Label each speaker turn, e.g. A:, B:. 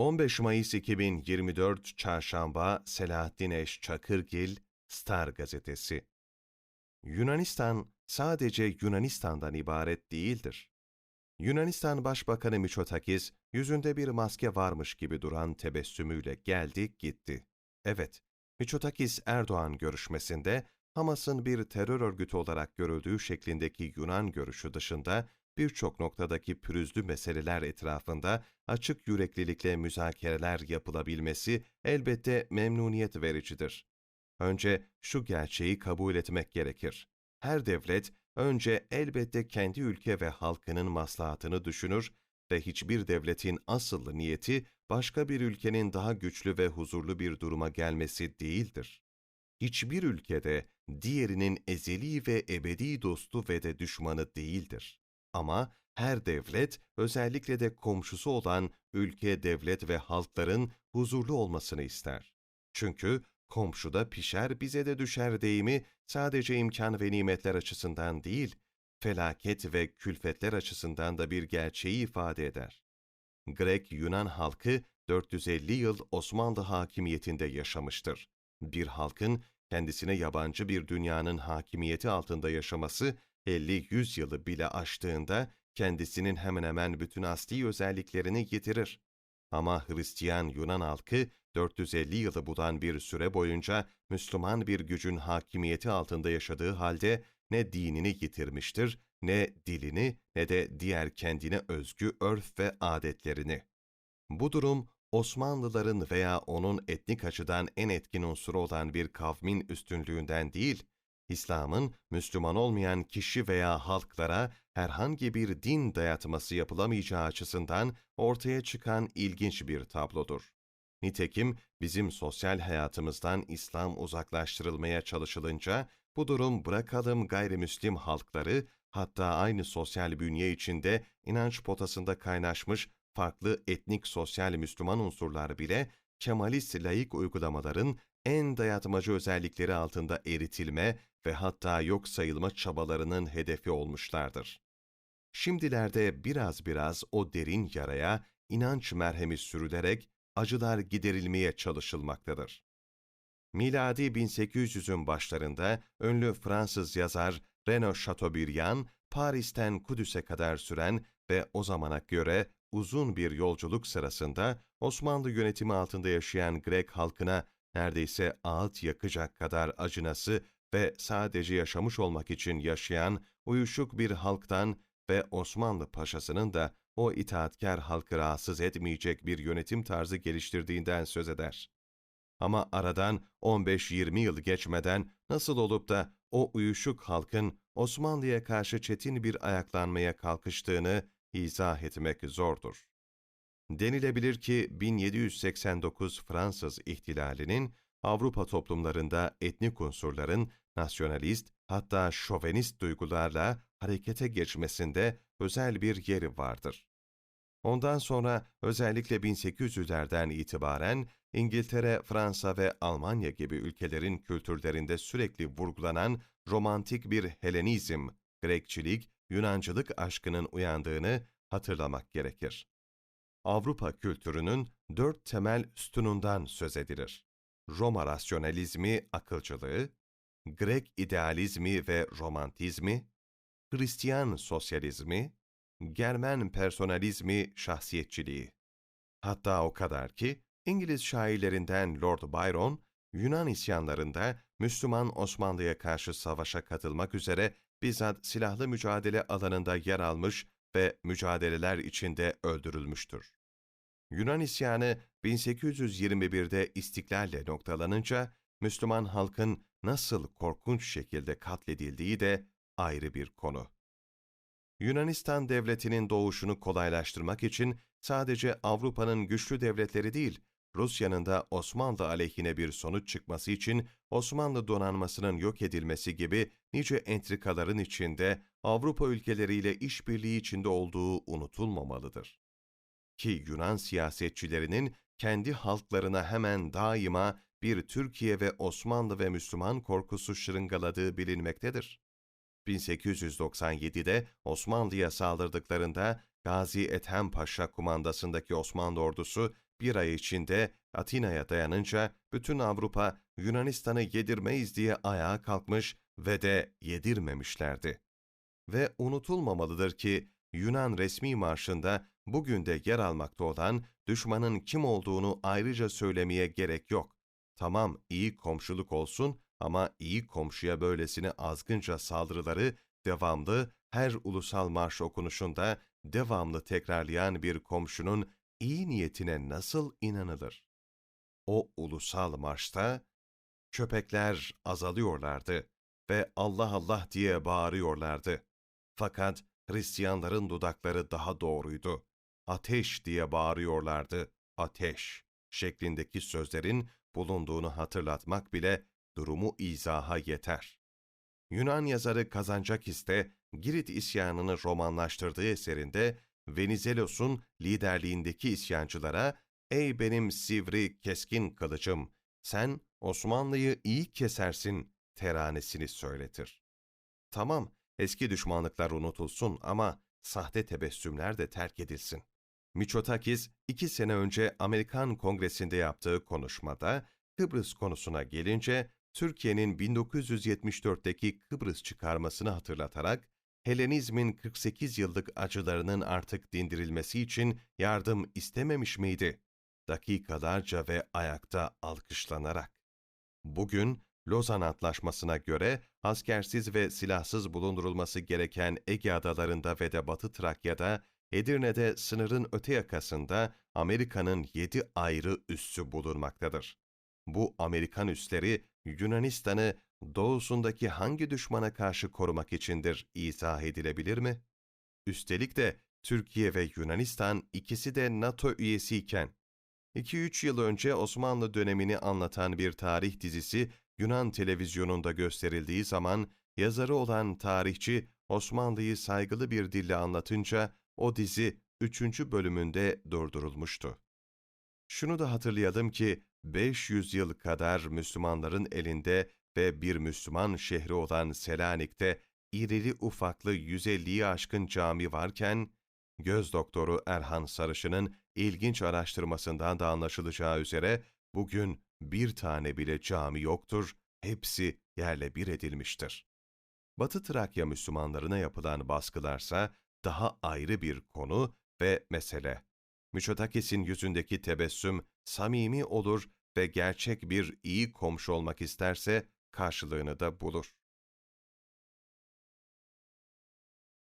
A: 15 Mayıs 2024 Çarşamba Selahattin Eş Çakırgil Star Gazetesi Yunanistan sadece Yunanistan'dan ibaret değildir. Yunanistan Başbakanı Miçotakis, yüzünde bir maske varmış gibi duran tebessümüyle geldi gitti. Evet, Miçotakis Erdoğan görüşmesinde Hamas'ın bir terör örgütü olarak görüldüğü şeklindeki Yunan görüşü dışında birçok noktadaki pürüzlü meseleler etrafında açık yüreklilikle müzakereler yapılabilmesi elbette memnuniyet vericidir. Önce şu gerçeği kabul etmek gerekir. Her devlet önce elbette kendi ülke ve halkının maslahatını düşünür ve hiçbir devletin asıl niyeti başka bir ülkenin daha güçlü ve huzurlu bir duruma gelmesi değildir. Hiçbir ülkede diğerinin ezeli ve ebedi dostu ve de düşmanı değildir. Ama her devlet, özellikle de komşusu olan ülke, devlet ve halkların huzurlu olmasını ister. Çünkü komşuda pişer bize de düşer deyimi sadece imkan ve nimetler açısından değil, felaket ve külfetler açısından da bir gerçeği ifade eder. Grek-Yunan halkı 450 yıl Osmanlı hakimiyetinde yaşamıştır. Bir halkın kendisine yabancı bir dünyanın hakimiyeti altında yaşaması 50-100 yılı bile aştığında kendisinin hemen hemen bütün asli özelliklerini yitirir. Ama Hristiyan Yunan halkı 450 yılı bulan bir süre boyunca Müslüman bir gücün hakimiyeti altında yaşadığı halde ne dinini yitirmiştir, ne dilini ne de diğer kendine özgü örf ve adetlerini. Bu durum Osmanlıların veya onun etnik açıdan en etkin unsuru olan bir kavmin üstünlüğünden değil, İslam'ın Müslüman olmayan kişi veya halklara herhangi bir din dayatması yapılamayacağı açısından ortaya çıkan ilginç bir tablodur. Nitekim bizim sosyal hayatımızdan İslam uzaklaştırılmaya çalışılınca bu durum bırakalım gayrimüslim halkları hatta aynı sosyal bünye içinde inanç potasında kaynaşmış farklı etnik sosyal Müslüman unsurlar bile Kemalist laik uygulamaların en dayatmacı özellikleri altında eritilme ve hatta yok sayılma çabalarının hedefi olmuşlardır. Şimdilerde biraz biraz o derin yaraya inanç merhemi sürülerek acılar giderilmeye çalışılmaktadır. Miladi 1800'ün başlarında ünlü Fransız yazar Renaud Chateaubriand, Paris'ten Kudüs'e kadar süren ve o zamana göre uzun bir yolculuk sırasında Osmanlı yönetimi altında yaşayan Grek halkına neredeyse ağıt yakacak kadar acınası ve sadece yaşamış olmak için yaşayan uyuşuk bir halktan ve Osmanlı paşasının da o itaatkar halkı rahatsız etmeyecek bir yönetim tarzı geliştirdiğinden söz eder. Ama aradan 15-20 yıl geçmeden nasıl olup da o uyuşuk halkın Osmanlı'ya karşı çetin bir ayaklanmaya kalkıştığını izah etmek zordur. Denilebilir ki 1789 Fransız ihtilalinin Avrupa toplumlarında etnik unsurların nasyonalist hatta şovenist duygularla harekete geçmesinde özel bir yeri vardır. Ondan sonra özellikle 1800'lerden itibaren İngiltere, Fransa ve Almanya gibi ülkelerin kültürlerinde sürekli vurgulanan romantik bir Helenizm, Grekçilik, Yunancılık aşkının uyandığını hatırlamak gerekir. Avrupa kültürünün dört temel sütunundan söz edilir. Roma rasyonalizmi, akılcılığı, Grek idealizmi ve romantizmi, Hristiyan sosyalizmi, Germen personalizmi, şahsiyetçiliği. Hatta o kadar ki İngiliz şairlerinden Lord Byron, Yunan isyanlarında Müslüman Osmanlı'ya karşı savaşa katılmak üzere bizzat silahlı mücadele alanında yer almış ve mücadeleler içinde öldürülmüştür. Yunan isyanı 1821'de istiklalle noktalanınca Müslüman halkın nasıl korkunç şekilde katledildiği de ayrı bir konu. Yunanistan devletinin doğuşunu kolaylaştırmak için sadece Avrupa'nın güçlü devletleri değil, Rusya'nın da Osmanlı aleyhine bir sonuç çıkması için Osmanlı donanmasının yok edilmesi gibi nice entrikaların içinde Avrupa ülkeleriyle işbirliği içinde olduğu unutulmamalıdır. Ki Yunan siyasetçilerinin kendi halklarına hemen daima bir Türkiye ve Osmanlı ve Müslüman korkusu şırıngaladığı bilinmektedir. 1897'de Osmanlı'ya saldırdıklarında Gazi Ethem Paşa kumandasındaki Osmanlı ordusu bir ay içinde Atina'ya dayanınca bütün Avrupa Yunanistan'ı yedirmeyiz diye ayağa kalkmış ve de yedirmemişlerdi. Ve unutulmamalıdır ki Yunan resmi marşında bugün de yer almakta olan düşmanın kim olduğunu ayrıca söylemeye gerek yok. Tamam iyi komşuluk olsun ama iyi komşuya böylesine azgınca saldırıları devamlı her ulusal marş okunuşunda devamlı tekrarlayan bir komşunun iyi niyetine nasıl inanılır? O ulusal marşta köpekler azalıyorlardı ve Allah Allah diye bağırıyorlardı. Fakat Hristiyanların dudakları daha doğruydu. Ateş diye bağırıyorlardı. Ateş şeklindeki sözlerin bulunduğunu hatırlatmak bile durumu izaha yeter. Yunan yazarı Kazancakis de Girit isyanını romanlaştırdığı eserinde Venizelos'un liderliğindeki isyancılara ''Ey benim sivri, keskin kılıcım, sen Osmanlı'yı iyi kesersin.'' teranesini söyletir. Tamam, eski düşmanlıklar unutulsun ama sahte tebessümler de terk edilsin. Miçotakis, iki sene önce Amerikan Kongresi'nde yaptığı konuşmada Kıbrıs konusuna gelince Türkiye'nin 1974'teki Kıbrıs çıkarmasını hatırlatarak Helenizmin 48 yıllık acılarının artık dindirilmesi için yardım istememiş miydi? Dakikalarca ve ayakta alkışlanarak. Bugün Lozan Antlaşması'na göre askersiz ve silahsız bulundurulması gereken Ege adalarında ve de Batı Trakya'da, Edirne'de sınırın öte yakasında Amerika'nın yedi ayrı üssü bulunmaktadır. Bu Amerikan üsleri Yunanistan'ı doğusundaki hangi düşmana karşı korumak içindir izah edilebilir mi? Üstelik de Türkiye ve Yunanistan ikisi de NATO üyesiyken, 2-3 yıl önce Osmanlı dönemini anlatan bir tarih dizisi Yunan televizyonunda gösterildiği zaman yazarı olan tarihçi Osmanlı'yı saygılı bir dille anlatınca o dizi 3. bölümünde durdurulmuştu. Şunu da hatırlayalım ki 500 yıl kadar Müslümanların elinde ve bir Müslüman şehri olan Selanik'te irili ufaklı 150'yi aşkın cami varken, göz doktoru Erhan Sarışın'ın ilginç araştırmasından da anlaşılacağı üzere bugün bir tane bile cami yoktur, hepsi yerle bir edilmiştir. Batı Trakya Müslümanlarına yapılan baskılarsa daha ayrı bir konu ve mesele. Miçotakis'in yüzündeki tebessüm samimi olur ve gerçek bir iyi komşu olmak isterse karşılığını da bulur.